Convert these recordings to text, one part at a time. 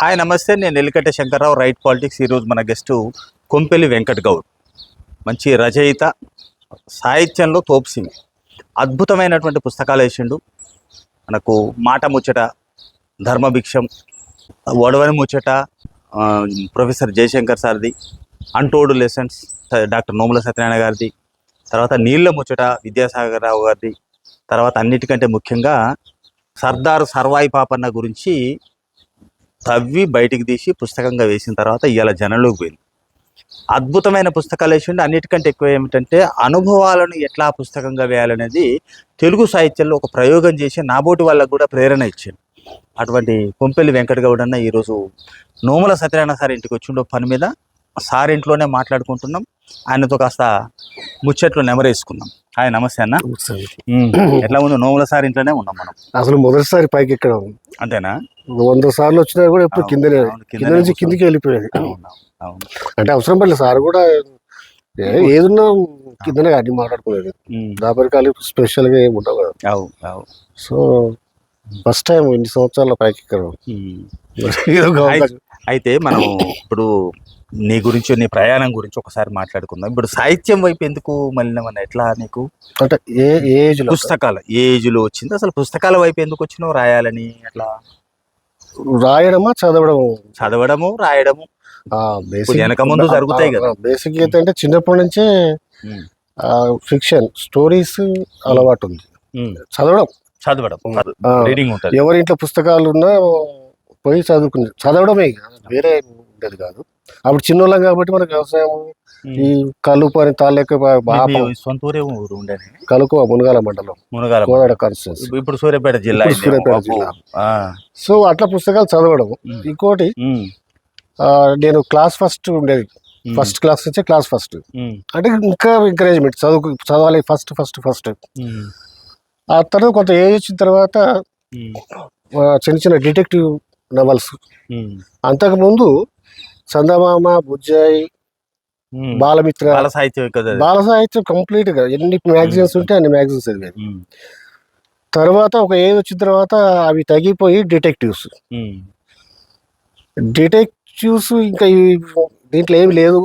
Hi నమస్తే. నేను Elikatta Shankarrao right politics. ఈరోజు మన గెస్ట్ కొంపెల్లి వెంకట్ గౌడ్. మంచి రచయిత సాహిత్యంలో తోప్సింగ్ అద్భుతమైనటువంటి పుస్తకాలు వేసిండు. మనకు మాట ముచ్చట ధర్మభిక్షం ఒడవని ముచ్చట ప్రొఫెసర్ జయశంకర్ సార్ది అంటోడు లెసన్స్ డాక్టర్ నోముల సత్యనారాయణ గారిది తర్వాత నీళ్ళ ముచ్చట విద్యాసాగర్ రావు గారిది తర్వాత అన్నిటికంటే ముఖ్యంగా సర్దార్ సర్వాయి పాపన్న గురించి తవ్వి బయటికి తీసి పుస్తకంగా వేసిన తర్వాత ఇవాళ జనంలోకి పోయింది. అద్భుతమైన పుస్తకాలు వేసిండు. అన్నిటికంటే ఎక్కువ ఏమిటంటే అనుభవాలను ఎట్లా పుస్తకంగా వేయాలనేది తెలుగు సాహిత్యంలో ఒక ప్రయోగం చేసి నాబోటి వాళ్ళకు కూడా ప్రేరణ ఇచ్చింది అటువంటి కొంపెల్లి వెంకట గౌడ్ అన్న ఈరోజు నోముల సత్యనారాయణ సార్ ఇంటికి వచ్చిండో పని మీద. సార్ ఇంట్లోనే మాట్లాడుకుంటున్నాం. ఆయనతో కాస్త ముచ్చట్లు నెమరేసుకున్నాం. హాయ్ నమస్తే అన్న. ఎట్లా ఉంది? నోముల సార్ ఇంట్లోనే ఉన్నాం మనం. అసలు మొదటిసారి పైకి ఎక్కడం అంతేనా? వంద సార్లు వచ్చినా కూడా ఎప్పుడు కిందనే కింద కిందనే నుంచి. కిందికి వెళ్ళిపోయేది. అంటే అవసరం పడలేదు సార్ కూడా ఏదున్నా కిందనే అన్ని మాట్లాడుకునేది. దాపరికాలు స్పెషల్గా ఏమి ఉండవు కదా. సో ఫస్ట్ టైం ఇన్ని సంవత్సరాల పైకి. అయితే మనం ఇప్పుడు నీ గురించి నీ ప్రయాణం గురించి ఒకసారి మాట్లాడుకుందాం. ఇప్పుడు సాహిత్యం వైపు ఎందుకు మళ్ళీ ఎట్లా నీకు? అంటే ఏ ఏజ్లో పుస్తకాలు ఏ ఏజ్లో వచ్చింది? అసలు పుస్తకాల వైపు ఎందుకు వచ్చినావు? రాయాలని అట్లా? రాయడమా చదవడం చదవడము రాయడము. బేసిక్ వెనక ముందు జరుగుతాయి కదా. బేసిక్ ఏంటంటే చిన్నప్పటి నుంచే ఫిక్షన్ స్టోరీస్ అలవాటు ఉంది. చదవడం. చదవడం రీడింగ్ ఉంటుంది. ఎవరి ఇంట్లో పుస్తకాలు ఉన్నా పోయి చదువుకుని చదవడమే. వేరే ఉండేది కాదు. అప్పుడు చిన్నోళ్ళం కాబట్టి మనకు వ్యవసాయం ఈ కలుపు అని తాళ్ళెక్క సొంత ఊరే ఊరు ఉండేది? కలుపు మునగాల మండలం. మునగాల కోదాడ కాన్స్టిట్యూన్సీ. ఇప్పుడు సూర్యాపేట జిల్లా. సూర్యాపేట. జిల్లా. సో అట్లా పుస్తకాలు చదవడం. ఇంకోటి నేను క్లాస్ ఫస్ట్ ఉండేది. ఫస్ట్ క్లాస్ నుంచే క్లాస్ ఫస్ట్. అంటే ఇంకా ఎంకరేజ్మెంట్ చదువు చదవాలి ఫస్ట్ ఫస్ట్ ఫస్ట్. ఆ తర్వాత కొంత ఏజ్ వచ్చిన తర్వాత చిన్న చిన్న డిటెక్టివ్ నవల్స్ అంతకుముందు చందమామ బుజ్జాయి. బాలమిత్ర. బాల సాహిత్యం. బాల కంప్లీట్గా. ఎన్ని మ్యాగజైన్స్ ఉంటే అన్ని మ్యాగజైన్స్ చదివాను తర్వాత ఒక ఏజ్ వచ్చిన తర్వాత అవి తగ్గిపోయి డిటెక్టివ్స్ డిటెక్టివ్స్ ఇంకా దీంట్లో ఏమి లేదు.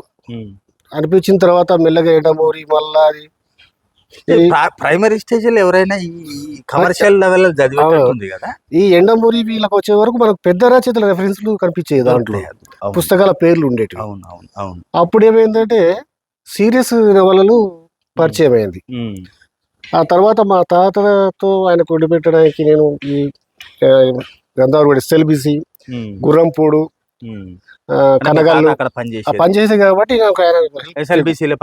అనిపించిన తర్వాత మెల్లగా ఎడమూరి మళ్ళా ప్రైమరీ స్టేజ్లో ఎవరైనా ఈ కమర్షియల్ లెవెల్ చదివేటట్టుంది కదా? ఈ ఎండమూరి వీళ్ళకి వచ్చే వరకు మనకు పెద్ద రచయితల రెఫరెన్స్లు కనిపించేవి దాంట్లో. పుస్తకాల పేర్లు ఉండేటివి. అవును అవును అవును. అప్పుడు ఏమైందంటే సీరియస్ నవలలు పరిచయం అయింది ఆ తర్వాత మా తాతతో ఆయన కొడిపెట్టడానికి నేను ఈ గంధావరగడి సెల్బిసి గుర్రంపూడు కనగల్లు అక్కడ పనిచేసేది పని చేసేది. కాబట్టి ఎస్ఎల్బిసిలో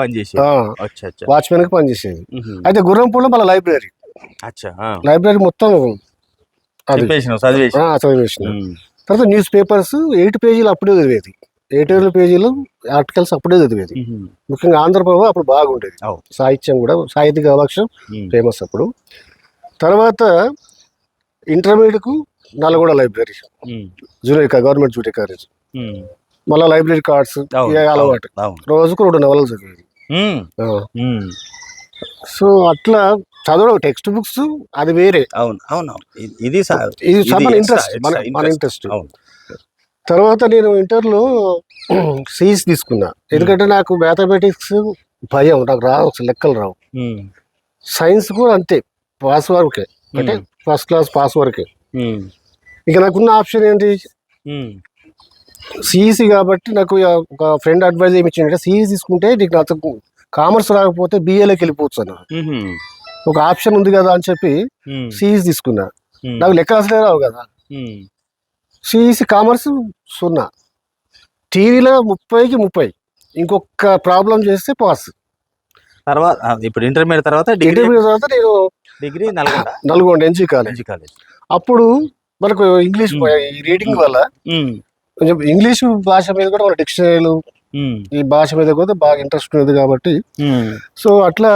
వాచ్మెన్కి పనిచేసేది. అయితే గుర్రంపూడిలో మళ్ళీ లైబ్రరీ. లైబ్రరీ మొత్తం చదివేసిన తర్వాత న్యూస్ పేపర్స్ ఎయిట్ పేజీలు అప్పుడే చదివేది. ఎయిట్ పేజీలు ఆర్టికల్స్ అప్పుడే చదివేది. ముఖ్యంగా ఆంధ్రప్రభ అప్పుడు బాగుండేది. సాహిత్యం కూడా సాహిత్య ఉమ్, ఫేమస్ అప్పుడు. తర్వాత ఇంటర్మీడియట్కు నల్గొండ లైబ్రరీ. జూనియర్ కా- గవర్నమెంట్ జూనియర్ కాలేజ్. మళ్ళీ లైబ్రరీ కార్డ్స్ అలవాటు. రోజుకు రెండు చదివేది. ఉమ్. సో అట్లా చదవడం టెక్స్ట్ బుక్స్ అది వేరే. అవును అవును ఇది ఇది మన ఇంట్రెస్ట్ మన. ఇంట్రెస్ట్ అవును. తర్వాత నేను ఇంటర్లో సిఈస్ తీసుకున్నా. ఎందుకంటే నాకు మ్యాథమెటిక్స్ భయం నాకు రావు లెక్కలు రావు. సైన్స్ కూడా అంతే పాస్ వరకే. అంటే ఫస్ట్ క్లాస్ పాస్ వరకే. ఇక నాకున్న ఆప్షన్ ఏంటి? సిఈసి కాబట్టి నాకు ఒక ఫ్రెండ్ అడ్వైజ్ ఏమి ఇచ్చిందంటే సిఈసి తీసుకుంటే నీకు నాకు కామర్స్ రాకపోతే బిఏలోకి వెళ్ళిపోవచ్చు అన్న. ఒక ఆప్షన్ ఉంది కదా అని చెప్పి సిఈసి తీసుకున్నా. నాకు లెక్క అసలే రావు కదా. సిఈసి కామర్స్ సున్నా. టీవీలో ముప్పైకి ముప్పై. ఇంకొక ప్రాబ్లం చేస్తే పాస్. తర్వాత ఇప్పుడు ఇంటర్మీడియట్ తర్వాత ఇంటర్మీడియట్ తర్వాత నేను degree Nalgonda. Nalgonda NG college. College. అప్పుడు మనకు ఇంగ్లీష్ రీడింగ్ వల్ల కొంచెం ఇంగ్లీష్ భాష మీద కూడా మన డిక్షనరీలు ఈ భాష మీద కూడా బాగా ఇంట్రెస్ట్ ఉంది కాబట్టి సో అట్లా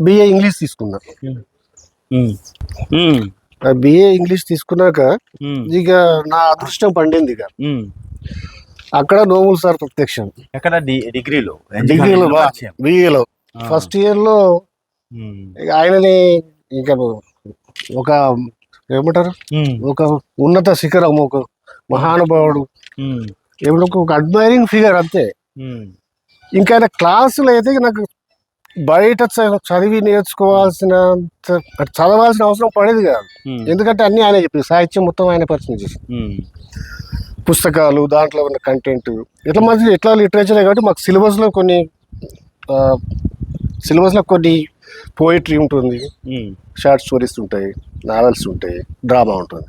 బిఏ ఇంగ్లీష్ తీసుకున్నా. బిఏ ఇంగ్లీష్ తీసుకున్నాక ఇక నా అదృష్టం పండింది ఇక. అక్కడ నోములు సార్ ప్రత్యక్షం. ఎక్కడ డిగ్రీలో? డిగ్రీలో. బిఏలో ఫస్ట్ ఇయర్లో. ఆయనని ఇంకా ఒక ఏమంటారు? ఒక ఉన్నత శిఖరం ఒక మహానుభావుడు. ఏమిటో ఒక అడ్మైరింగ్ ఫిగర్ అంతే. ఇంకా ఆయన క్లాసులు అయితే నాకు బయట చదివి నేర్చుకోవాల్సిన చదవాల్సిన అవసరం పడేది కాదు. ఎందుకంటే అన్ని ఆయన చెప్పి సాహిత్యం మొత్తం ఆయన పరిచయం చేసి పుస్తకాలు దాంట్లో ఉన్న కంటెంట్ ఇట్లా మంచి ఎట్లా లిటరేచర్ కాబట్టి మాకు సిలబస్లో కొన్ని సిలబస్లో కొన్ని పోయిటరీ ఉంటుంది. షార్ట్ స్టోరీస్ ఉంటాయి నావెల్స్ ఉంటాయి డ్రామా ఉంటుంది.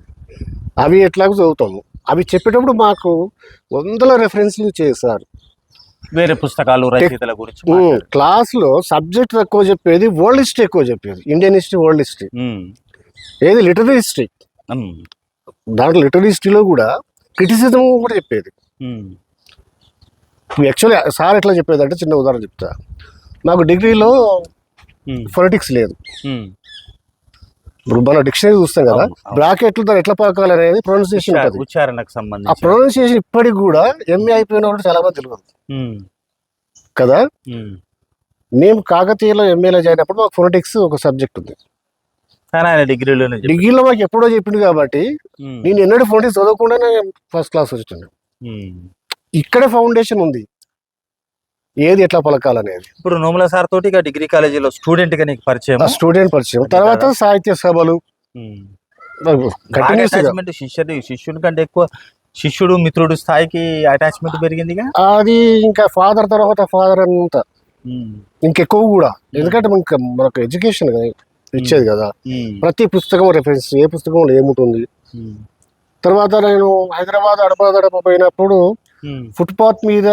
అవి ఎట్లాగో చదువుతాము. అవి చెప్పేటప్పుడు మాకు వందల రెఫరెన్స్లు చేశారు. వేరే పుస్తకాలు రచయితల గురించి. క్లాస్లో సబ్జెక్ట్ తక్కువ చెప్పేది వరల్డ్ హిస్టరీ ఎక్కువ చెప్పేది. Indian history world history. ఏది? Literary history. దాంట్లో లిటరీ హిస్టరీలో కూడా క్రిటిసిజం కూడా చెప్పేది. యాక్చువల్లీ సార్ ఎట్లా చెప్పేది అంటే చిన్న ఉదాహరణ చెప్తా. నాకు డిగ్రీలో ఫొనటిక్స్ లేదు. ఇప్పుడు మనం డిక్షనరీ చూస్తాం కదా. బ్రాకెట్లు దాన్ని ఎట్లా పలకాలి అనేది ప్రొనౌన్సియేషన్ ఉచ్చారణకు ఆ సంబంధించి ప్రొనౌన్సియేషన్ ఇప్పటికి కూడా ఎంఏ అయిపోయిన వాళ్ళు చాలా మంది తెలియదు. కదా. మేము కాకతీయలో ఎంఏలో చేరినప్పుడు మాకు ఫొనటిక్స్ ఒక సబ్జెక్ట్ ఉంది. ఆయన చెప్పాడు. డిగ్రీలో మాకు ఎప్పుడో చెప్పింది కాబట్టి నేను ఎన్నడూ ఫొనటిక్స్ చదవకుండానే ఫస్ట్ క్లాస్ వచ్చింది ఉమ్. ఇక్కడే ఫౌండేషన్ ఉంది. ఏది ఎట్లా పలకాలనేది? ఇప్పుడు నోముల సార్ తోటి డిగ్రీ కాలేజీలో స్టూడెంట్గా నీకు పరిచయం స్టూడెంట్ పరిచయం. తర్వాత సాహిత్య సభలు. కంటిన్యూస్ శిష్యుడు శిష్యుడి కంటే ఎక్కువ శిష్యుడు మిత్రుడు స్థాయికి అటాచ్మెంట్ పెరిగిందిగా అది ఇంకా ఫాదర్ తర్వాత ఫాదర్ అంతా. ఇంకెక్కువ కూడా. ఎందుకంటే మనకు మనకు ఎడ్యుకేషన్ కదా ఇచ్చేది కదా. ప్రతి పుస్తకం రెఫరెన్స్ ఏ పుస్తకంలో ఏముంటుంది? తర్వాత నేను హైదరాబాద్ అడప దడప పోయినప్పుడు ఫుట్పాత్ మీద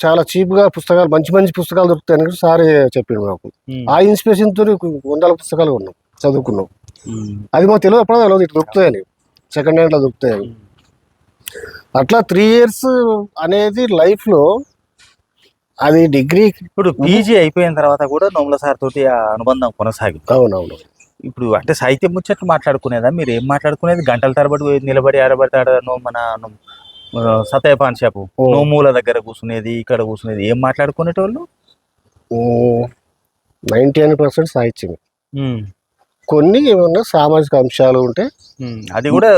చాలా చీప్గా పుస్తకాలు మంచి మంచి పుస్తకాలు దొరుకుతాయని సార్ చెప్పిండు మాకు. ఆ ఇన్స్పిరేషన్తో వందల పుస్తకాలు ఉన్నాం చదువుకున్నాం. అది మాకు తెలియదు అప్పుడే తెలియదు ఇట్లా దొరుకుతాయని. సెకండ్ హ్యాండ్లో దొరుకుతాయని. అట్లా త్రీ ఇయర్స్ అనేది లైఫ్లో అది డిగ్రీ ఇప్పుడు పీజీ అయిపోయిన తర్వాత కూడా నోముల సార్ తోటి ఆ అనుబంధం కొనసాగింది. అవునవును. ఇప్పుడు అంటే సాహిత్యం ముచ్చట్లు మాట్లాడుకునేదా? మీరు ఏం మాట్లాడుకునేది? గంటల తరబడి నిలబడి ఆడబడి ఆడ మన సతయ పాన్ షాపు. నోమూల దగ్గర కూర్చునేది ఇక్కడ కూర్చునేది ఏం మాట్లాడుకునేటోళ్ళు? నైన్టీ నైన్ పర్సెంట్ సాహిత్యం కొన్ని ఏమన్నా సామాజిక అంశాలు ఉంటే అది కూడా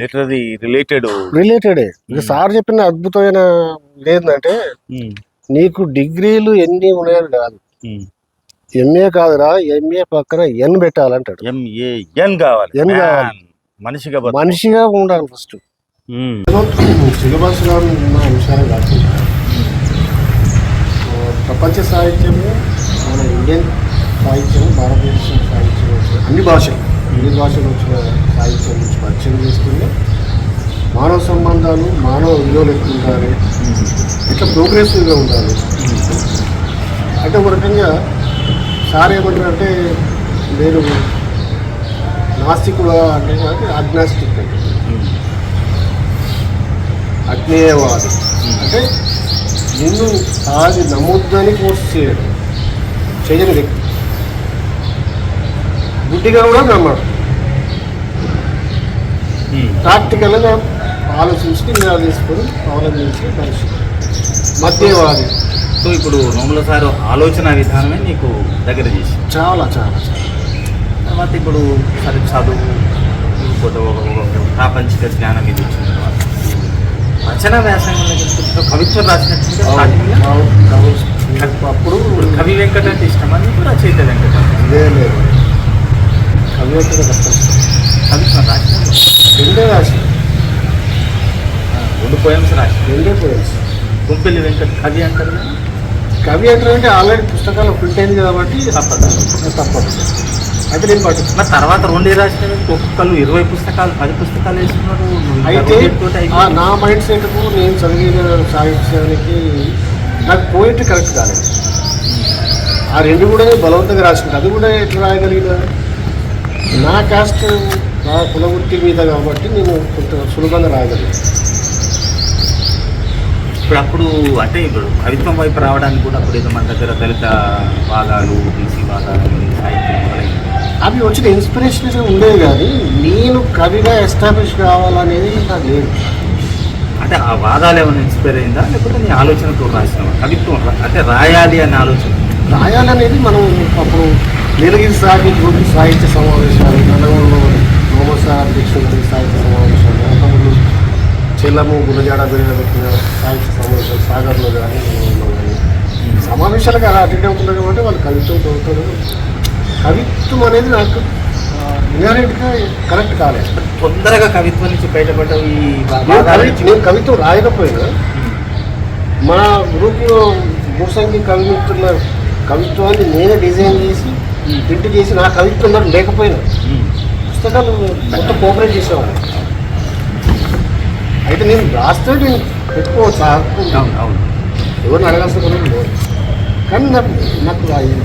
లిటరీ రిలేటెడ్. రిలేటెడే. సార్ చెప్పిన అద్భుతమైన ఏంటంటే నీకు డిగ్రీలు ఎన్ని ఉన్నాయని కాదు. ఎంఏ కాదురా ఎంఏ పక్కన ఎన్ పెట్టాలంటాడు. ఎంఏఎన్ కావాలి. N కావాలి. మనిషిగా. మనిషిగా ఉండాలి ఫస్ట్. ఉమ్, సిలబస్ ఉన్న అంశాలు కాకుండా ప్రపంచ సాహిత్యము మన ఇండియన్ సాహిత్యం భారతదేశం సాహిత్యం అన్ని భాషలు అన్ని భాషలు వచ్చిన సాహిత్యం నుంచి పరిచయం చేసుకుని మానవ సంబంధాలు మానవ విలువలు ఎక్కువ ఉండాలి. ఇట్లా ప్రోగ్రెసివ్గా ఉండాలి. అంటే ఒక రకంగా సార్ ఏమంటారంటే నేను నాస్తికుడు అంటే అగ్నాస్టిక్ అంటే అగ్నేయవాది. అంటే నిన్ను అది నమ్మొద్దని కోర్స్ చేయడం. చేయని వ్యక్తి. బుద్ధిగా కూడా నమ్మడు. ప్రాక్టికల్గా ఆలోచించి నిర్ణయాలు తీసుకొని అవలంబించి మనిషి. మధ్యవాది. సో ఇప్పుడు నోముల సార్ ఆలోచన విధానమే నీకు దగ్గర చేసి చాలా చాలా తర్వాత ఇప్పుడు సరే చదువు ఒక- ప్రాపంచిక జ్ఞానం ఇది తర్వాత రచన వ్యాసంగంలో కవిత్వం రాసినట్టు. అప్పుడు కవి వెంకట అంటే ఇష్టమా నీకు రచయిత వెంకట ఇదే లేదు. కవిత్వ కష్టం కవిత్వం రాసిన రెండే రాసి రెండు పోయమ్స్ రాసి రెండే పోయింది గుంపెల్లి వెంకట కవి అంటారు కవి అంటే ఆల్రెడీ పుస్తకాలు ప్రింట్ అయింది కాబట్టి తప్పదా. తప్పదు. అయితే నేను పట్టు మరి తర్వాత రెండే రాసిన ఒక్కొక్కరు ఇరవై పుస్తకాలు పది పుస్తకాలు ఇంకా అయితే. నా మైండ్ సెట్కు నేను చదివిన సాహిత్యానికి నాకు పోయిట్ కరెక్ట్ కాలేదు. ఆ రెండు కూడా బలవంతంగా రాసుకుంటా అది కూడా ఎట్లా రాయగలిగిన? నా కాస్ట్ నా కులవృత్తి మీద కాబట్టి నేను కొంత సులభంగా రాయగలిగాను. ఇప్పుడు అప్పుడు అంటే ఇప్పుడు కవిత్వం వైపు రావడానికి కూడా అప్పుడు ఏదో మన దగ్గర దళిత వాదాలు బీసీ వాదాలు సాహిత్యం మొదలైంది. అవి వచ్చిన ఇన్స్పిరేషన్ ఉండేది కానీ నేను కవిగా ఎస్టాబ్లిష్ కావాలనేది నాకు లేదు. అంటే ఆ వాదాలు ఏమైనా ఇన్స్పైర్ అయిందా? లేకపోతే నీ ఆలోచనతో రాసినావా కవిత్వం అంటే రాయాలి అనే ఆలోచన. రాయాలనేది మనం అప్పుడు నీలగిరి సాగి గ్రూప్ సాహిత్య సమావేశాలు నల్లగొండలో నోమసార్ అధ్యక్షుడు సాహిత్య సమావేశాలు బెల్లము గురజాడ బిర్యానీ పెట్టిన సాహిత్య సమావేశాలు సాగర్లో కానీ సమావేశాలకు అలా అటెండ్ అవుతున్నారు కాబట్టి వాళ్ళు కవిత్వం చదువుతారు. కవిత్వం అనేది నాకు ఇన్హరెంట్గా కరెక్ట్ కాలేదు. తొందరగా కవిత్వం నుంచి బయటపడ్డ ఈ నేను కవి- నేను కవిత్వం రాయకపోయినా మా గ్రూప్లో భూసంగి కవిమిత్రుల కవిత్వాన్ని నేనే డిజైన్ చేసి ప్రింట్ చేసి నా కవిత్వం నాకు లేకపోయినా పుస్తకాలు మొత్తం కోఆపరేట్ చేసేవాడు అయితే నేను రాస్తే నేను పెట్టుకోవచ్చు ఎవరిని అడగాల్సిన పని లేదు. కానీ నాకు నాకు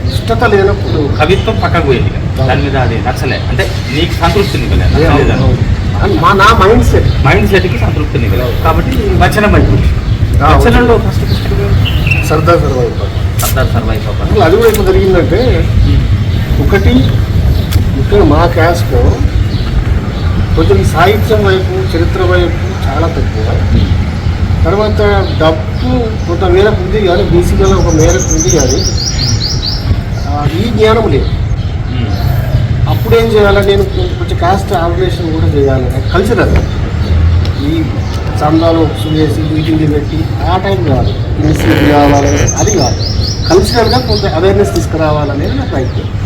ఇష్టత లేనప్పుడు కవిత్వం పక్కకు పోయింది. దాని మీద అది నచ్చలే. అంటే నీకు సంతృప్తి నిగలేదు మా నా మైండ్ సెట్ మైండ్ సెట్కి సంతృప్తి నిగలేదు కాబట్టి వచనం అయిపోయింది వచనంలో ఫస్ట్ పుస్తకం సరదా సర్వైవ్ సర్దార్ సర్వై అది కూడా ఇప్పుడు జరిగిందంటే ఒకటి ఇక్కడ మా క్యాస్ట్లో కొంచెం సాహిత్యం వైపు చరిత్ర వైపు చాలా తక్కువ. తర్వాత డబ్బు కొంత మేరకు ఉంది కానీ బీసీలో ఒక మేరకు ఉంది కానీ ఈ జ్ఞానం లేదు. అప్పుడు ఏం చేయాలి? నేను కొంచెం- కాస్ట్ ఆర్గనైజేషన్ కూడా చేయాలి. కల్చర్ అది. ఈ చందాలు చేసి మీటింగ్లు పెట్టి ఆ టైం కాదు. ఇన్స్టిట్యూట్ కావాలి అది కాదు. కల్చరల్గా కొంత అవేర్నెస్ తీసుకురావాలనేది నా ప్రయత్నం.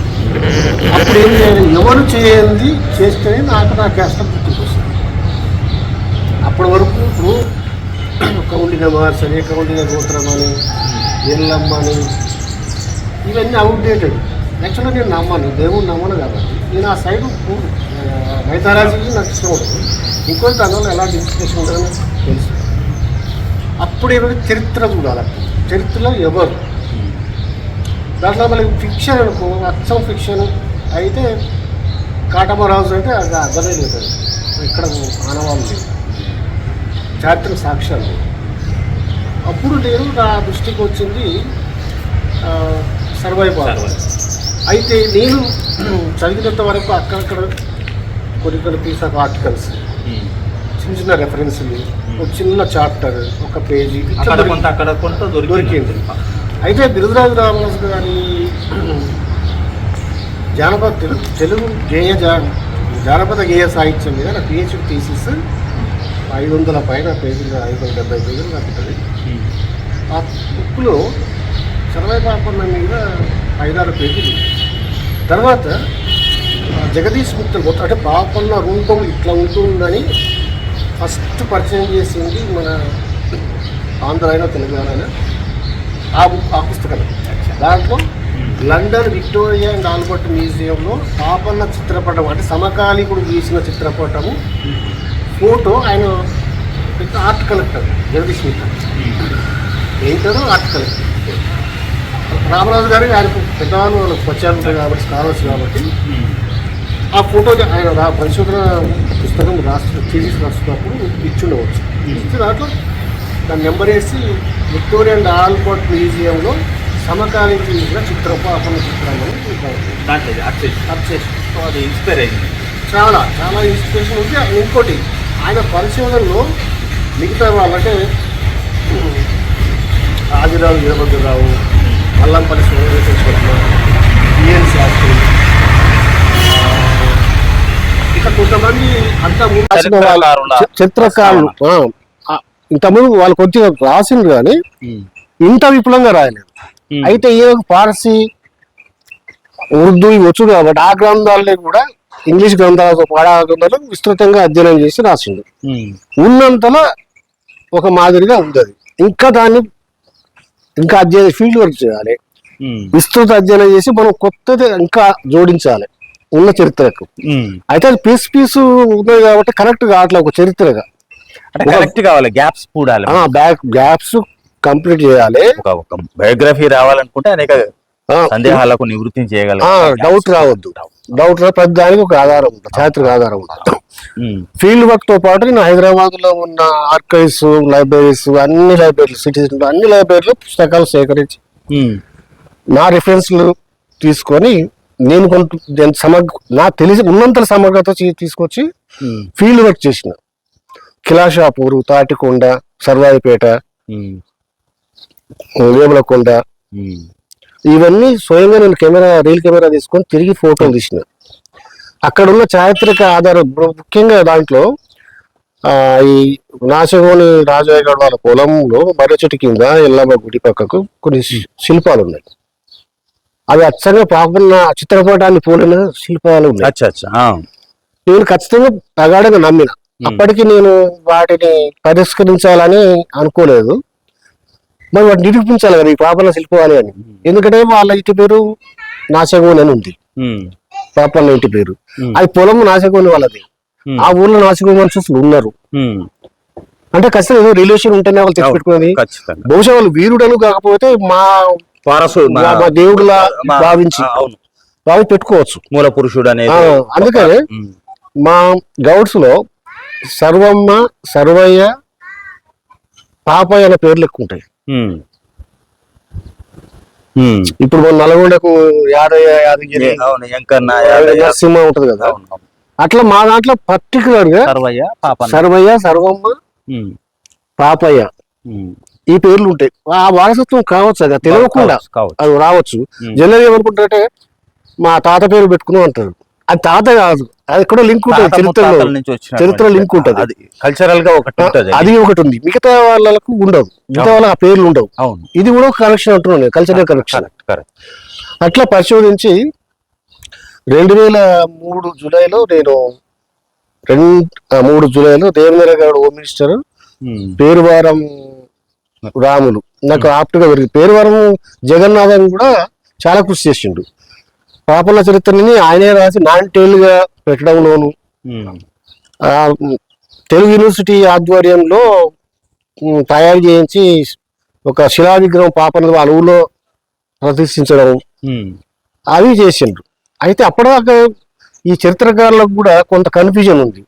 అప్పుడు ఏం చేయాలి? ఎవరు చేయండి చేస్తేనే నాకు నా కష్టం గుర్తుకొస్తుంది అప్పటి వరకు ఇప్పుడు కౌండిన మార్చని కౌండిన గోత్రం అని ఎల్లమ్మని ఇవన్నీ అవుట్డేటెడ్ యాక్చువల్గా నేను నమ్మను దేవుడు నమ్మను కాబట్టి. నేను ఆ సైడ్ మైథాలజీ నాకు ఇష్టం ఉంటుంది ఇంకోటి దానివల్ల ఎలాంటి ఇన్స్పిరేషన్ ఉంటుందని తెలుసు. అప్పుడు ఏమైనా చరిత్ర చూడాలి చరిత్రలో ఎవరు? దాంట్లో మనకి ఫిక్షన్ అనుకో అచ్చం ఫిక్షన్ అయితే కాటమరాజు అంటే అది అర్థమే లేదు ఇక్కడ ఆనవాళ్ళు లేదు. చారిత్రక సాక్ష్యాలు. అప్పుడు నేను నా దృష్టికి వచ్చింది సర్వైవ్ అయితే నేను చదివినంత వరకు అక్కడక్కడ కొన్ని కొన్ని పీస్ ఆఫ్ ఆర్టికల్స్ చిన్న చిన్న రెఫరెన్స్లు ఒక చిన్న చాప్టర్ ఒక పేజీ దొరికింది. అయితే బిరుదరాజు రామదాస్ గారి జానపద తెలుగు తెలుగు గేయ జా జానపద గేయ సాహిత్యం మీద నా పిహెచ్డి థీసిస్ ఐదు వందల పైన పేజీలు ఐదు వందల డెబ్బై పేజీలు నాకు ఉంటుంది ఆ బుక్లో సర్వై పాపన్న మీద ఐదారు పేజీలు. తర్వాత జగదీష్ మిత్రులు మొత్తం అంటే పాపన్న రూపం ఇట్లా ఉంటుందని ఫస్ట్ పరిచయం చేసింది మన ఆంధ్ర అయినా తెలంగాణ ఆ బుక్ ఆ పుస్తకం దాంట్లో లండన్ విక్టోరియా అండ్ ఆల్బర్ట్ మ్యూజియంలో పాపన్న చిత్రపటం అంటే సమకాలీకుడు గీసిన చిత్రపటము ఫోటో ఆయన art collector Jagadish Mitra painter art collector. Ramaraju garu ఆయనకు పెద్దవాళ్ళు వాళ్ళకి ఉంటాయి కాబట్టి స్కాలర్స్ కాబట్టి. ఆ ఫోటో ఆయన పరిశోధన పుస్తకం రాస్తు థీసిస్ రాస్తున్నప్పుడు ఇచ్చుండవచ్చు. ఇచ్చి దాంట్లో దాని నెంబర్ వేసి విక్టోరియా అండ్ ఆల్బర్ట్ మ్యూజియంలో సమకాలీన తీసిన చిత్రపాపన చిత్రాలను దాంట్లో అది ఇన్స్పైర్ అయింది. చాలా చాలా ఇన్స్పిరేషన్ ఉంది. ఇంకోటి ఆయన పరిశోధనలో మిగతా వాళ్ళంటే ఆదిరావు వీరభద్రరావు అల్లంపల్లి సోమేశ్వర బిఎన్ శాస్త్రి ఇక కొంతమంది అంత చిత్రకారులు ఇంతకుముందు వాళ్ళు కొద్దిగా రాసిండ్రు కానీ ఇంత విపులంగా రాయలేదు. అయితే ఏ పార్సీ ఉర్దూ ఇవి వచ్చు కాబట్టి ఆ గ్రంథాలని కూడా ఇంగ్లీష్ గ్రంథాలతో పాడా విస్తృతంగా అధ్యయనం చేసి రాసిండు. ఉన్నంతలో ఒక మాదిరిగా ఉంది అది. ఇంకా దాన్ని ఇంకా అధ్యయనం ఫీల్డ్ వర్క్ చేయాలి. విస్తృత అధ్యయనం చేసి మనం కొత్తది ఇంకా జోడించాలి ఉన్న చరిత్రకు. అయితే అది పీస్ పీసు ఉన్నది కాబట్టి కరెక్ట్ కావట్లేదు ఒక చరిత్రగా. కరెక్ట్ కావాలి గ్యాప్స్ పూడాలి ఆ బ్యాక్ గ్యాప్స్ కంప్లీట్ చేయాలి. బయోగ్రఫీ రావాలనుకుంటే అనేక సందేహాలకు నివృత్తి చేయగల. డౌట్ రావద్దు. డౌట్ ప్రతి దానికి ఒక ఆధారం ఉంటుంది చారిత్రక ఆధారం ఉంటుంది. ఫీల్డ్ వర్క్తో పాటు నేను హైదరాబాద్లో ఉన్న ఆర్కైవ్స్ లైబ్రరీస్ అన్ని లైబ్రరీలు సిటీస్ అన్ని లైబ్రరీలో పుస్తకాలు సేకరించి నా రిఫరెన్స్లు తీసుకొని నేను కొంత సమగ్ర నాకు తెలిసి ఉన్నంత సమగ్రత తీసుకొచ్చి ఫీల్డ్ వర్క్ చేసిన. కిలాషాపూర్ తాటికొండ సర్వాయిపేట వేములకొండ ఇవన్నీ స్వయంగా నేను కెమెరా రీల్ కెమెరా తీసుకొని తిరిగి ఫోటోలు తీసిన. అక్కడ ఉన్న చారిత్రక ఆధారం ముఖ్యంగా దాంట్లో ఆ, ఈ నాశగోని రాజయ్య వాళ్ళ పొలంలో మర్రి చెట్టు కింద ఎల్లమ్మ గుడి పక్కకు కొన్ని శి- శిల్పాలు ఉన్నాయి. అవి అచ్చంగా పాపన్న చిత్రపటాన్ని పోలిన శిల్పాలు ఉన్నాయి. అచ్చా అచ్చా ఆ. నేను ఖచ్చితంగా ప్రగాఢంగా నమ్మిన. అప్పటికి నేను వాటిని పరిష్కరించాలని అనుకోలేదు. మరి వాటిని నిరూపించాలి కదా ఈ పాపన్న శిల్పాలి అని ఎందుకంటే వాళ్ళ ఇంటి పేరు నాశగోని అని ఉంది. పాపన్న ఇంటి పేరు. అది పొలం నాశగోని వాళ్ళది. ఆ ఊర్లో నాశగోని మనుషులు ఉన్నారు. అంటే ఖచ్చితంగా ఏదో రిలేషన్ ఉంటేనే వాళ్ళు తెచ్చిపెట్టుకునేది బహుశా వాళ్ళు వీరుడను కాకపోతే మా మా- దేవుడిలా భావించి వాళ్ళు పెట్టుకోవచ్చు మూల పురుషుడు అనేది అందుకని. మా గౌడ్స్లో సర్వమ్మ సర్వయ్య పాపయ్య అనే పేర్లు ఎక్కువ ఉంటాయి. ఇప్పుడు మన నల్గొండకు యాదయ్య యాదగిరి అవును ఎంకన్న యాదయ్య, నరసింహ ఉంటది కదా. అట్లా మా దాంట్లో పర్టికులర్గా సర్వయ్య సర్వమ్మ. పాపయ్య. ఈ పేర్లు ఉంటాయి ఆ వారసత్వం కావచ్చు అది తెలియకుండా. అది రావచ్చు. జనరల్ ఏమనుకుంటారంటే మా తాత పేరు పెట్టుకుని అంటారు అది తాత కాదు. అది ఎక్కడో లింక్ ఉంటుంది చరిత్రలో. చరిత్ర లింక్ ఉంటది. అది కల్చరల్గా ఒకటి ఉంటది. అది ఒకటి ఉంది. మిగతా వాళ్ళకు ఉండవు. మిగతా వాళ్ళకి ఆ పేర్లు ఉండవు. అవును. ఇది కూడా ఒక కనెక్షన్ నేను కల్చరల్ కనెక్షన్ అట్లా పరిశోధించి రెండు వేల మూడు జూలైలో నేను రెండు మూడు జూలైలో దేవేంద్ర గౌడ్ హోమ్. మినిస్టర్. పేరువారం రాములు. నాకు ఆప్ట్గా పెరిగింది పేరువారం జగన్నాథం కూడా చాలా కృషి చేసిండు. పాపల చరిత్రని ఆయనే రాసి నాన్గా పెట్టడంలోను తెలుగు యూనివర్సిటీ ఆధ్వర్యంలో తయారు చేయించి ఒక శిలా విగ్రహం పాపన వాళ్ళ ఊళ్ళో ఉమ్. అవి చేసిండ్రు. అయితే అప్పటిదాకా ఈ చరిత్రకారులకు కూడా కొంత కన్ఫ్యూజన్ ఉంది.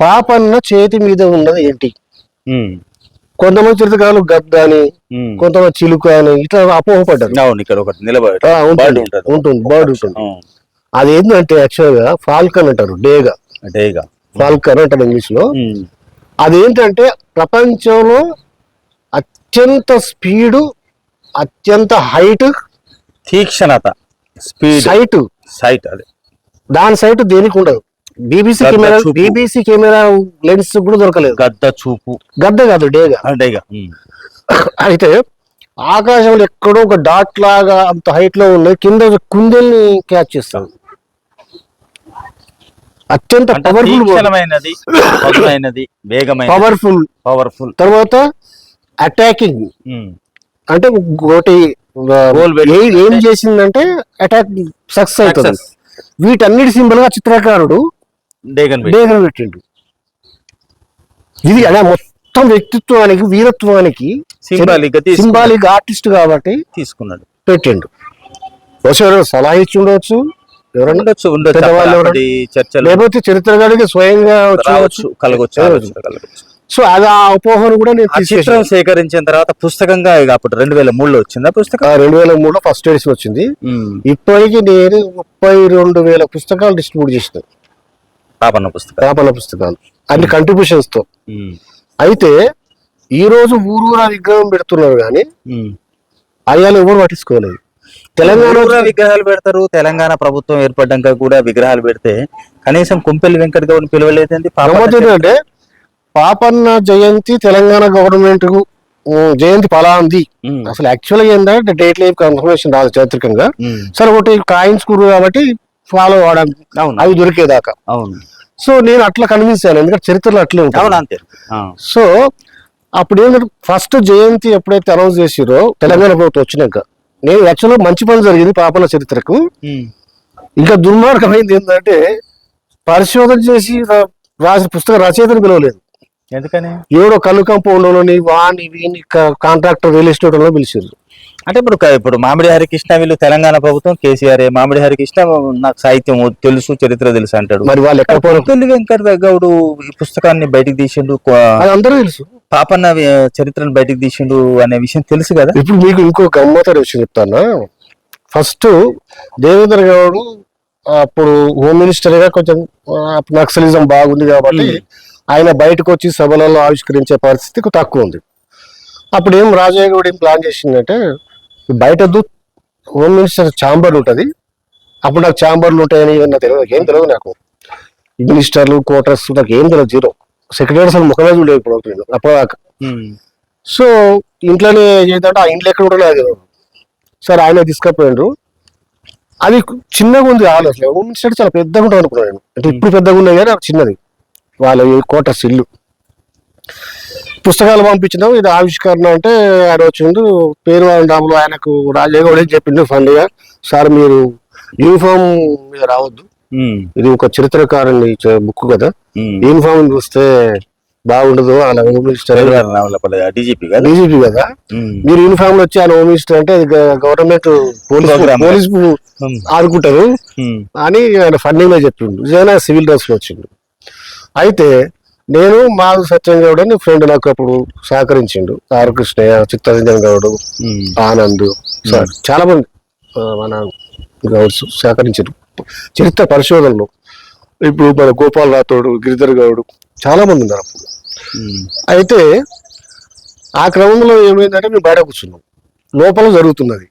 పాపన్న చేతి మీద ఉన్నది ఏంటి. కొంతమంది చరిత్రకారులు గద్ద అని. కొంతమంది చిలుక అని ఇట్లా అపోహపడ్డారు. అవును ఇక్కడ ఒకటి నిలబడి ఉంటుంది. బర్డ్ ఉంటుంది. అది ఏంటంటే యాక్చువల్గా ఫాల్కన్ అంటారు డేగా. డేగా. ఫాల్కన్ అంటారు ఇంగ్లీష్లో ఉమ్. అదేంటంటే ప్రపంచంలో అత్యంత స్పీడు అత్యంత హైట్ తీక్షణత. స్పీడ్. సైట్. సైట్ అది. దాని సైట్ దేనికి ఉండదు. BBC camera. BBC camera lens కూడా దొరకలేదు. గద్ద చూపు. గద్ద కాదు డేగా డేగా. అయితే ఆకాశంలో ఎక్కడో ఒక డాట్ లాగా అంత హైట్లో ఉన్నది కింద కుందేల్ని క్యాచ్ చేస్తాం. అత్యంత పవర్ఫుల్ పవర్ఫుల్ పవర్ఫుల్ తర్వాత అటాకింగ్ అంటే ఒకటి ఏ- చేసిందంటే అటాక్ సక్సెస్ అవుతుంది. వీటన్నిటి సింబల్గా చిత్రకారుడు డేగన్ పెట్టి. డేగన్ పెట్టిండు ఇది అలా మొత్తం వ్యక్తిత్వానికి వీరత్వానికి తీసుకున్నాడు. సింబాలిక్ ఆర్టిస్ట్ కాబట్టి తీసుకున్నాడు. పెట్టిండు. బహుశా ఎవరైనా సలహా ఇచ్చి ఉండవచ్చు ఉండొచ్చు లేకపోతే చరిత్రకారుడికి స్వయంగా వచ్చి కలగొచ్చు సో అది ఆ అపోహను కూడా నేను చిత్రం సేకరించిన తర్వాత పుస్తకంగా అప్పుడు రెండు వేల మూడులో వచ్చిందా పుస్తకం? రెండు వేల మూడులో ఫస్ట్ ఎడిషన్ వచ్చింది. ఇప్పటికి నేను ముప్పై రెండు వేల పుస్తకాలు డిస్ట్రిబ్యూట్ చేసిన. పాపన్న పుస్తకం రాపన్న పుస్తకాలు అన్ని కంట్రిబ్యూషన్స్తో. అయితే ఈ రోజు ఊరూరా విగ్రహం పెడుతున్నారు కానీ. అయ్యాలు ఎవరు పట్టించుకోలేదు తెలంగాణ విగ్రహాలు పెడతారు తెలంగాణ ప్రభుత్వం ఏర్పడ్డాక కూడా విగ్రహాలు పెడితే కనీసం కుంపెల్లి వెంకట గౌడ్ పిలవలేదండి ఏంటంటే పాపన్న జయంతి తెలంగాణ గవర్నమెంట్కు జయంతి ఉమ్. అసలు యాక్చువల్గా ఏంటంటే డేట్ లైఫ్ కన్ఫర్మేషన్ రాదు చారిత్రకంగా. సరే ఒకటి కాయిన్స్ కురు కాబట్టి ఫాలో అవడం అవును. అవి దొరికేదాకా. అవును. సో నేను అట్లా కన్విన్స్ అయ్యాను ఎందుకంటే చరిత్రలో అట్లే ఉంటుంది. అంతే. సో అప్పుడు ఏంటంటే ఫస్ట్ జయంతి ఎప్పుడైతే అనౌన్స్ చేసిరో తెలంగాణ ప్రభుత్వం వచ్చినాక నేను యాక్చువల్గా మంచి పని జరిగింది పాపల చరిత్రకు. ఇంకా దుర్మార్గమైంది ఏంటంటే పరిశోధన చేసి రాసిన పుస్తక రచయితను పిలవలేదు. ఎందుకని? ఎవడో కళ్ళు కంపౌండ్లోని వాణి వీని కాంట్రాక్టర్ రియల్ ఎస్టేట్లో పిలిచారు అంటే ఇప్పుడు ఇప్పుడు మామిడి హరికృష్ణ వీళ్ళు తెలంగాణ ప్రభుత్వం కేసీఆర్ మామిడి హరికృష్ణ నాకు సాహిత్యం తెలుసు చరిత్ర తెలుసు అంటాడు. మరి వాళ్ళు ఎక్కడ పొత్తుల్లి వెంకట గౌడు ఈ పుస్తకాన్ని బయటికి తీసిండు అందరూ తెలుసు. పాపన్న చరిత్రను బయటికి తీసిండు అనే విషయం తెలుసు కదా? ఇప్పుడు మీకు ఇంకో గమ్మత్తైన విషయం చెప్తాను? ఫస్ట్ దేవేంద్ర గౌడ్ అప్పుడు హోమ్ మినిస్టర్గా కొంచెం నక్సలిజం బాగుంది కాబట్టి ఆయన బయటకు వచ్చి సభలలో ఆవిష్కరించే పరిస్థితి తక్కువ ఉంది. అప్పుడు ఏం రాజయ్య గౌడ్ ఏం ప్లాన్ చేసిందంటే బయట హోమ్ మినిస్టర్ ఛాంబర్ ఉంటుంది. అప్పుడు నాకు ఛాంబర్లు ఉంటాయని నాకు తెలియదు నాకు ఏం తెలియదు నాకు. మినిస్టర్లు క్వార్టర్స్ నాకు ఏం తెలియదు జీరో సెక్రటరీ అసలు ముఖమే చూడలేదు ఇప్పుడు నేను. అప్పటిదాకా. సో ఇంట్లోనే చేద్దాం ఆ ఇంట్లో ఎక్కడ కూడా నాకు సార్ ఆయన తీసుకపోయిండ్రు. అది చిన్నగా ఉంది అసలు హోమ్ మినిస్టర్ చాలా పెద్దగా ఉంటుంది అనుకున్నాను నేను. అంటే ఇప్పుడు పెద్దగా ఉన్నాయి కానీ అది చిన్నది. వాళ్ళ కోటర్స్ ఇల్లు. పుస్తకాలు పంపించినాం ఇది ఆవిష్కరణ అంటే ఆయన వచ్చిండు పేరు రాములు ఆయనకు రాజేగౌడ ఏం చెప్పిండు ఫండ్గా. సార్ మీరు యూనిఫామ్ మీద రావద్దు. ఇది ఒక చరిత్రకారుని బుక్ కదా. యూనిఫామ్ చూస్తే బాగుండదు అలా home minister Telangana Ravulapalli DGP కదా. మీరు యూనిఫామ్లో వచ్చి ఆయన హోమ్ మినిస్టర్ అంటే అది గవర్నమెంట్ పోలీస్ ఉమ్. అని ఆయన ఫండింగ్లో చెప్పిండు. నిజంగా సివిల్ డ్రెస్లో వచ్చిండు. అయితే నేను మా సత్యం గౌడ్ అని ఫ్రెండ్ నాకు అప్పుడు సహకరించిండు. R Krishnaiah Chittaranjan Goud um. Anand sir చాలా మంది మన గౌడ్స్ సహకరించారు చరిత్ర పరిశోధనలు ఇప్పుడు మన గోపాల్ రాథోడ్ గిరిధర్ గౌడ్ చాలా మంది ఉన్నారు అప్పుడు. ఉమ్. అయితే ఆ క్రమంలో ఏమైందంటే మేము బయట కూర్చున్నాం. లోపల జరుగుతున్నది.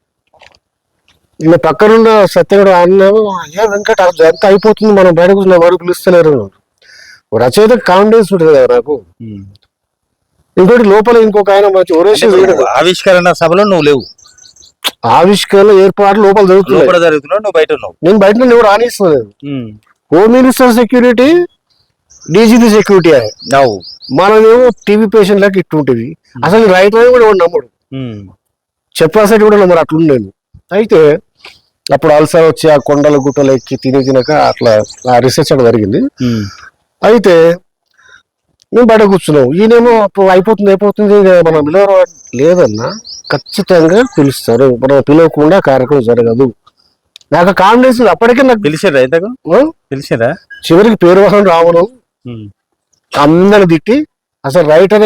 ఈయన పక్కనున్న సత్యగడు అన్నాము అయ్యా వెంకట అంతా అయిపోతుంది మనం బయట కూర్చున్న వారు పిలుస్తలేరు రచయిత కాన్ఫిడెన్స్ ఉంటుంది కదా నాకు. ఇంకోటి లోపల ఇంకొక ఆయన మంచి ఒరేసి నువ్వు ఆవిష్కరణ సభలో నువ్వు లేవు. ఆవిష్కరణ ఏర్పాటు లోపల జరుగుతున్నావు నువ్వు బయట ఉన్నావు. నేను బయట రానిస్తలేదు ఉమ్. Home minister security DGP security నవ్వు మనమేమో టీవీ పేషెంట్లకు ఇట్టుంటివి. అసలు రైట్ కూడా ఎవడు నమ్మడు? ఉమ్. చెప్పాల్సి కూడా మరి అట్లుండేది అయితే అప్పుడు అల్సర్ వచ్చి ఆ కొండల గుట్టలు ఎక్కి తిని తినక అట్లా ఆ రీసెర్చ్ అక్కడ జరిగింది. అయితే మేము బయట కూర్చున్నాం. ఈయనేమో అయిపోతుంది అయిపోతుంది మనం పిలవరు లేదన్నా ఖచ్చితంగా పిలుస్తారు. మనం పిలవకుండా కార్యక్రమం జరగదు. నాకు కాన్ఫిడెన్స్ ఉంది. అప్పటికే నాకు పిలిచారా ఆ, పిలిచారా చివరికి పేరు వాహనం రావడం. అందరిని తిట్టి అసలు రైటర్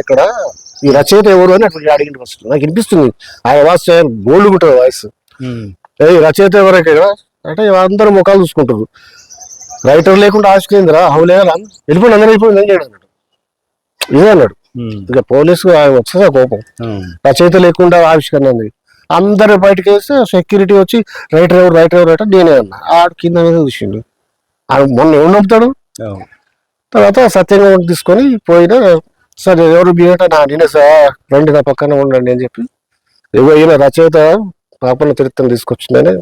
ఎక్కడ? ఈ రచయిత ఎవరు అని అట్లా అడిగింది ఫస్ట్ నాకు వినిపిస్తుంది. ఆ వాయిస్ గోల్డ్ ఉంటుంది వాయిస్. రచయిత ఎవరు ఇక్కడ అంటే అందరూ ముఖాలు చూసుకుంటారు. రైటర్ లేకుండా ఆశకేంద్రా అవులే వెళ్ళిపోయింది అందరూ వెళ్ళిపోయింది ఏం చేయడం అన్నాడు. ఇదే అన్నాడు. ఇక పోలీసు వచ్చేసా కోపం. రచయిత లేకుండా ఆవిష్కరణ ఉంది. అందరు బయటకు వేస్తే సెక్యూరిటీ వచ్చి రైటర్ ఎవరు? రైటర్ ఎవరు? అంటే నేనే అన్నా. ఆడు కింద మీద చూసిండు ఆడు మొన్న ఎవరు నమ్ముతాడు. తర్వాత సత్యంగా తీసుకొని పోయినా సరే ఎవరు బీట నా నేనే సార్ రండి నా పక్కన ఉండండి అని చెప్పి ఈయన రచయిత పాపన చరిత్రను తీసుకొచ్చిందని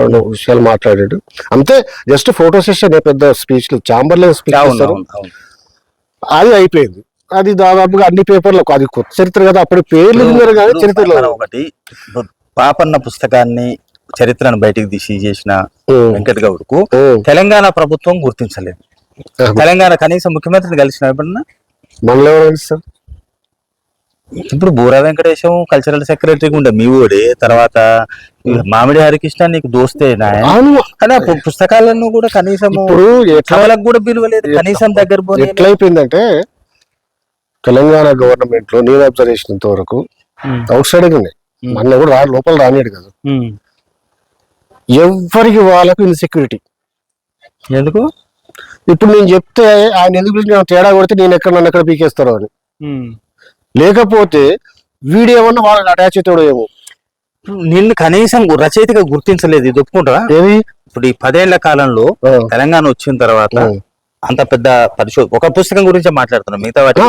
రెండు విషయాలు మాట్లాడాడు. అంతే జస్ట్ ఫోటో సెషన్ పెద్ద స్పీచ్లు చాంబర్లో స్పీచ్. అది అయిపోయింది. అది దాదాపుగా అన్ని పేపర్లకు అది కొత్త చరిత్ర కదా అప్పుడు పేర్లు కానీ చరిత్రలో మనం ఒకటి పాపన్న పుస్తకాన్ని చరిత్రను బయటికి తీసి చేసిన వెంకట గౌడ్కు. తెలంగాణ ప్రభుత్వం గుర్తించలేదు. తెలంగాణ కనీసం ముఖ్యమంత్రిని కలిసిన ఎప్పుడన్నా మనలో ఎవరు ఇప్పుడు బూరా వెంకటేశం కల్చరల్ సెక్రటరీగా ఉండే మీ ఊడే తర్వాత మామిడి హరికృష్ణ నీకు దోస్తే అవును. కానీ ఆ పుస్తకాలను కూడా కనీసం ఇప్పుడు కూడా పిలువలేదు కనీసం దగ్గర ఎట్లయిపోయిందంటే తెలంగాణ గవర్నమెంట్లో నేను అబ్జర్వ్ చేసినంత వరకు అవుట్ సైడ్ ఉన్నాయి మన కూడా రా లోపల రానియడు కదా. ఎవరికి వాళ్ళకు ఇన్సెక్యూరిటీ ఎందుకు? ఇప్పుడు నేను చెప్తే ఆయన ఎందుకు తేడా కొడితే నేను ఎక్కడ నన్ను ఎక్కడ పీకేస్తారో అని. లేకపోతే వీడేమన్నా వాళ్ళకి అటాచ్ అవుతాడో ఏమో. నిన్ను కనీసం రచయితగా గుర్తించలేదు ఇది ఒప్పుకుంటారా ఏది ఇప్పుడు ఈ పదేళ్ళ కాలంలో తెలంగాణ వచ్చిన తర్వాత. అంత పెద్ద పరిశోధ ఒక పుస్తకం గురించి మాట్లాడుతున్నాం మిగతా వాటి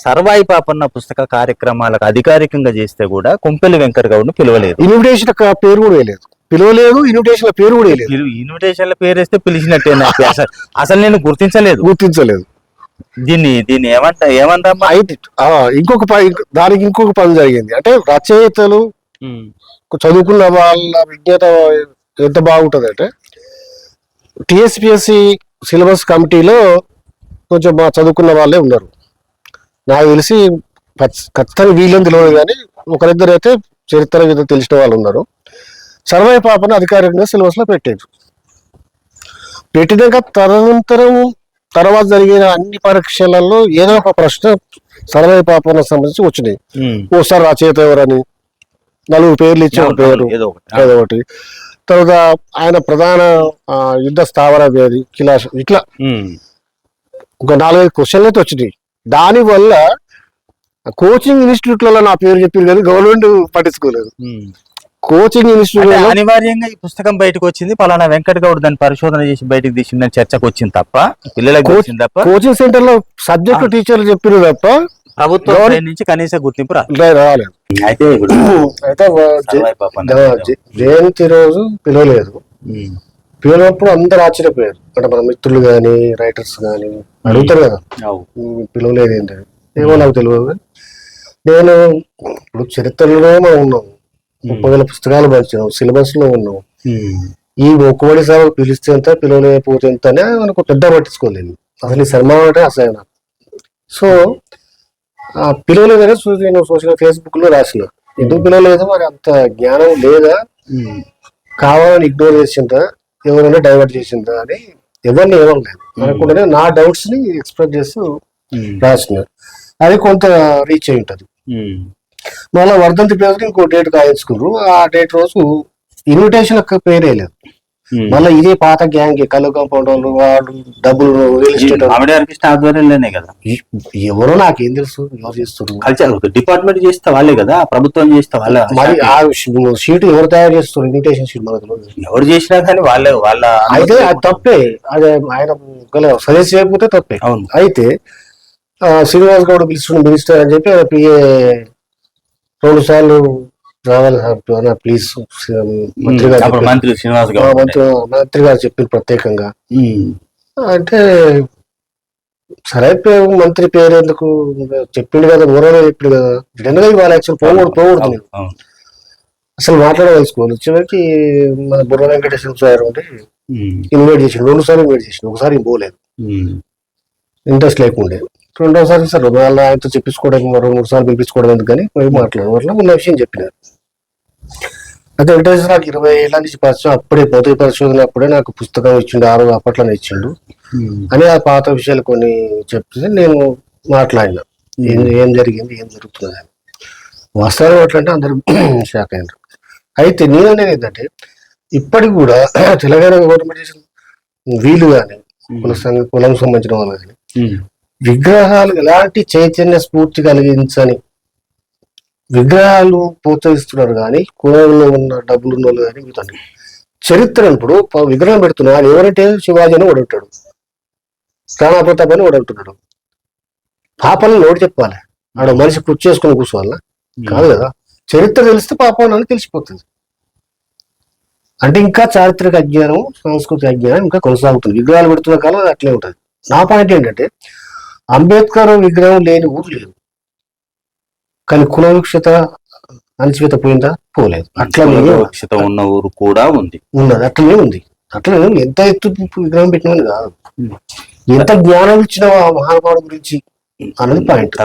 సర్వాయి పాపన్న పుస్తక కార్యక్రమాలకు అధికారికంగా చేస్తే కూడా కొంపెల్లి వెంకట గౌడ్ను పిలవలేదు. ఇన్విటేషన్ పేరు కూడా వేయలేదు. పిలవలేదు ఇన్విటేషన్ పేరు కూడా వేయలేదు. ఇన్విటేషన్ల పేరేస్తే పిలిచినట్టే నాకు. అసలు అసలు నేను గుర్తించలేదు. గుర్తించలేదు. దీన్ని దీన్ని ఏమంట ఏమంటామా? అయితే ఇంకొక పని దానికి ఇంకొక పని జరిగింది. అంటే రచయితలు చదువుకున్న వాళ్ళ విజ్ఞత ఎంత బాగుంటుంది అంటే టిఎస్పిఎస్సి సిలబస్ కమిటీలో కొంచెం బాగా చదువుకున్న వాళ్ళే ఉన్నారు. నాకు తెలిసి ఖచ్- ఖచ్చితంగా వీళ్ళని తెలియదు కానీ ఒకరిద్దరు అయితే చరిత్ర మీద తెలిసిన వాళ్ళు ఉన్నారు. సర్వే పాపను అధికారికంగా సిలబస్లో పెట్టారు పెట్టినాక తదనంతరం తర్వాత జరిగిన అన్ని పరీక్షలలో ఏదో ఒక ప్రశ్న సర్వే పాపన సంబంధించి వచ్చినాయి. ఓసారి రచయిత ఎవరని? నలుగురు పేర్లు ఇచ్చి ఒక పేరు ఏదో ఒకటి. తర్వాత ఆయన ప్రధాన యుద్ధ స్థావర ఏది కిలాష ఇట్లా. ఒక నాలుగైదు క్వశ్చన్లు అయితే వచ్చినాయి. దాని వల్ల కోచింగ్ ఇన్స్టిట్యూట్లలో నా పేరు చెప్పారు కానీ గవర్నమెంట్ పట్టించుకోలేదు. కోచింగ్ ఇన్స్టిట్యూట్ అనివార్యంగా ఈ పుస్తకం బయటకు వచ్చింది. పలానా వెంకట్ గౌడ్ దాన్ని పరిశోధన చేసి బయటకు తీసిందని చర్చకు వచ్చింది తప్ప పిల్లలకు వచ్చింది తప్ప కోచింగ్ సెంటర్లో సబ్జెక్ట్ టీచర్లు చెప్పారు తప్ప ప్రభుత్వం నుంచి కనీస గుర్తింపు రాలేదు. అయితే ఇప్పుడు అయితే జయంతి రోజు పిలవలేదు. పిలవనప్పుడు అందరు ఆశ్చర్యపోయారు. అంటే మన మిత్రులు కానీ రైటర్స్ కానీ అడుగుతారు కదా. అవు. "ఉమ్, పిలవలేదు ఏంటి ఏమో నాకు తెలియదు నేను ఇప్పుడు చరిత్రలో మనం ఉన్నాం. ముప్పై వేల పుస్తకాలు పంచాం సిలబస్లో ఉన్నాం ఉమ్. ఈ ఒక్కబడి సార్ పిలిస్తే ఎంత పిలవలేకపోతే ఎంత అని మనకు పెద్ద పట్టించుకోలేదు. అసలు ఈ సన్మానం అంటే అసలు నాకు. సో ఆ పిలవలేదని నేను సోషల్ ఫేస్బుక్లో రాసిన. ఎందుకు పిలవలేదు? మరి అంత జ్ఞానం లేదా. కావాలని ఇగ్నోర్ చేసిందా? ఎవరైనా డైవర్ట్ చేసిందా అని ఎవరిని ఏమనలేదు. అనుకుంటే నా డౌట్స్ని ఎక్స్ప్రెస్ చేస్తూ. రాసిన. అది కొంత రీచ్ అయి ఉంటది. మళ్ళీ వర్ధంతి పేరు ఇంకో డేట్ కాయించుకున్నారు ఆ డేట్ రోజు ఇన్విటేషన్ పేరే లేదు. ఉమ్. మళ్ళీ ఇదే పాత గ్యాంగ్ కళ్ళు కాంపౌండ్ వాళ్ళు వాళ్ళు. డబ్బులు రియల్ ఎస్టేట్ అర్పిస్తే ఆధ్వర్యంలోనే కదా ఎవరో నాకేం తెలుసు ఎవరు చేస్తారు కల్చర్ డిపార్ట్మెంట్ చేస్తే వాళ్ళే కదా ప్రభుత్వం చేస్తే వాళ్ళే మరి ఆ షీట్ ఎవరు తయారు చేస్తారు ఇన్విటేషన్ షీట్ మనకు. ఎవరు చేసినా కానీ వాళ్ళే వాళ్ళ అయితే అది తప్పే. అదే ఆయన సజెస్ట్ చేయకపోతే తప్పే. అవును. అయితే శ్రీనివాస్ గౌడ్ పిలుస్తున్న మినిస్టర్ అని చెప్పి పిఏ రెండు సార్లు రావాలి సార్ ప్లీజ్ మంత్రి గారు. మంత్రి శ్రీనివాస్ గౌడ్ మంత్రి గారు చెప్పారు ప్రత్యేకంగా. అంటే సరే మంత్రి పేరు ఎందుకు చెప్పిండు కదా ఊరలో చెప్పిండు కదా రిటర్న్గా ఇవ్వాలి యాక్చువల్ పోకూడదు పోకూడదు. అసలు మాట్లాడదలుచుకోవాలి వచ్చేవరకు మన బుర్ర వెంకటేశ్వర సార్ ఉంటే. ఇన్వైట్ చేసిండు రెండు సార్లు ఇన్వైట్ చేసిండు ఒకసారి పోలేదు. ఇంట్రెస్ట్ లేకుండే రెండోసారి సార్ వాళ్ళ ఆయనతో చెప్పించుకోవడానికి మరో మూడు సార్లు పిలిపించుకోవడం ఎందుకు కానీ పోయి మాట్లాడడం వల్ల ఉన్న విషయం చెప్పినారు. అయితే వెంకటేశ్వర నాకు ఇరవై ఏళ్ళ నుంచి పరిచయం అప్పుడే మొదటి పరిశోధన అప్పుడే నాకు పుస్తకం ఇచ్చిండు ఆరు అప్పట్లోనే ఇచ్చిండు. ఉమ్. అని ఆ పాత విషయాలు కొన్ని చెప్తే నేను మాట్లాడినా. ఏం ఏం జరిగింది ఏం జరుగుతుంది అని వాస్తవాలు ఎట్లంటే అందరూ షాక్ అయినారు. అయితే నేను అనేది ఏంటంటే ఇప్పటికి కూడా తెలంగాణ గవర్నమెంట్ చేసిన వీలు కానీ కుల సంఘ కులం సంబంధించిన వాళ్ళు కానీ. విగ్రహాలు ఎలాంటి చైతన్య స్ఫూర్తి కలిగించని విగ్రహాలు ప్రోత్సహిస్తున్నారు కానీ కులంలో ఉన్న డబ్బులు ఉన్న వాళ్ళు కానీ మిగతా చరిత్ర ఇప్పుడు విగ్రహం పెడుతున్నారు ఎవరంటే శివాజీ అని ఓడుంటాడు రాణా ప్రతాప్ అని ఓడుంటున్నాడు పాపాలను నోటి చెప్పాలి? ఆడ మనిషి కుర్చీ చేసుకుని కూర్చోవాలా? కాదు కదా. చరిత్ర తెలిస్తే పాపం అని తెలిసిపోతుంది. అంటే ఇంకా చారిత్రక అజ్ఞానం సాంస్కృతిక అజ్ఞానం ఇంకా కొనసాగుతుంది. విగ్రహాలు పెడుతున్న కాలం అట్లే ఉంటుంది. నా పాయింట్ ఏంటంటే అంబేద్కర్ విగ్రహం లేని ఊరు లేదు. కానీ కుల విక్షత అణచివేత పోయిందా? పోలేదు. అట్లనే ఉన్న ఊరు కూడా ఉంది. ఉన్నది. అట్లనే ఉంది. అట్లనే. ఎంత ఎత్తు విగ్రహం పెట్టినది కాదు. ఎంత జ్ఞానం ఇచ్చిన ఆ మహానుభావుడు గురించి అన్నది పాయింట్